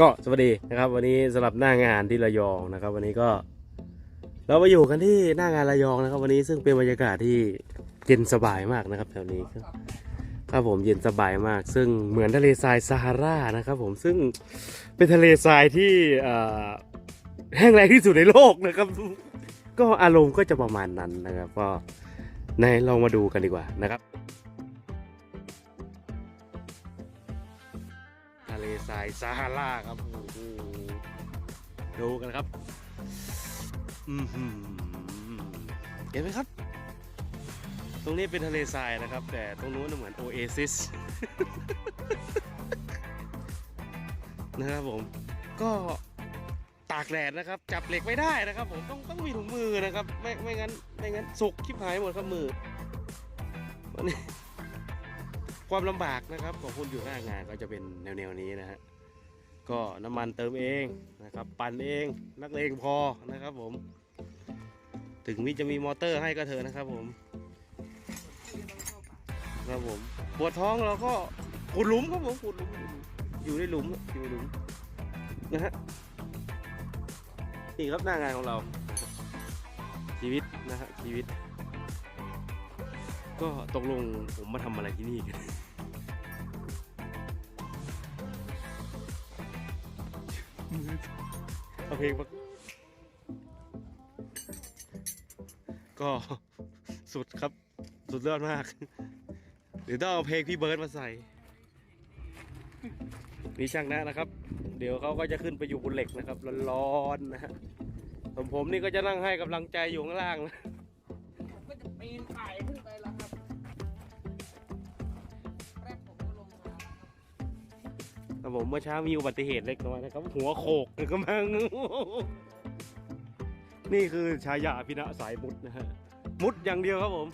ก็สวัสดีนะครับ วันนี้สำหรับหน้างานที่ระยองนะครับ วันนี้ก็ เรามาอยู่กันที่หน้างานระยองนะครับ วันนี้ซึ่งเป็นบรรยากาศที่เย็นสบายมากนะครับแถวนี้ครับครับผมเย็นสบายมาก ซึ่งเหมือนทะเลทรายซาฮารานะครับ ผมซึ่งเป็นทะเลทรายที่แห้งแล้งที่สุดในโลกนะครับ ก็อารมณ์ก็จะประมาณนั้นนะครับ ก็ในลองมาดูกันดีกว่านะครับ เลทรายซาฮาราครับโอ้โหดูกันครับเห็นไหมครับ ตรงนี้เป็นทะเลทรายนะครับ แต่ตรงนู้นนะเหมือนโอเอซิสนะครับผม ก็ตากแดดนะครับ จับเหล็กไม่ได้นะครับ ผมต้องต้องมีถุงมือนะครับ ไม่ไม่งั้นไม่งั้นสุกชิบหายหมดครับมือวันนี้ ความลำบากนะครับของคนอยู่หน้างานก็จะเป็นแนวๆนี้นะฮะก็น้ำมันเติมเองนะครับ ปั่นเองนักเลงพอนะครับผม ถึงมิจะมีมอเตอร์ให้ก็เถอะนะครับผมครับผมปวดท้องเราก็ขุดหลุมครับผมขุดหลุมอยู่ในหลุมอยู่ในหลุมนะฮะนี่ครับหน้างานของเรา ชีวิตนะฮะชีวิต ก็ตกลงผมมาทำอะไรที่นี่กัน เอาเพลงมาก็สุดครับ สุดยอดมากหรือต้องเอาเพลงพี่เบิร์ดมาใส่นี่ช่างนะนะครับ เดี๋ยวเขาก็จะขึ้นไปอยู่บนเหล็กนะครับร้อนๆนะฮะส่วนผมนี่ก็จะนั่งให้กำลังใจอยู่ข้างล่างนะผมก็จะปีนป่าย ครับผมเมื่อเช้ามีอุบัติเหตุเล็กน้อยนะครับ หัวโขกกำลังนี่คือชายาพินะสายมุดนะฮะมุดอย่างเดียวครับผม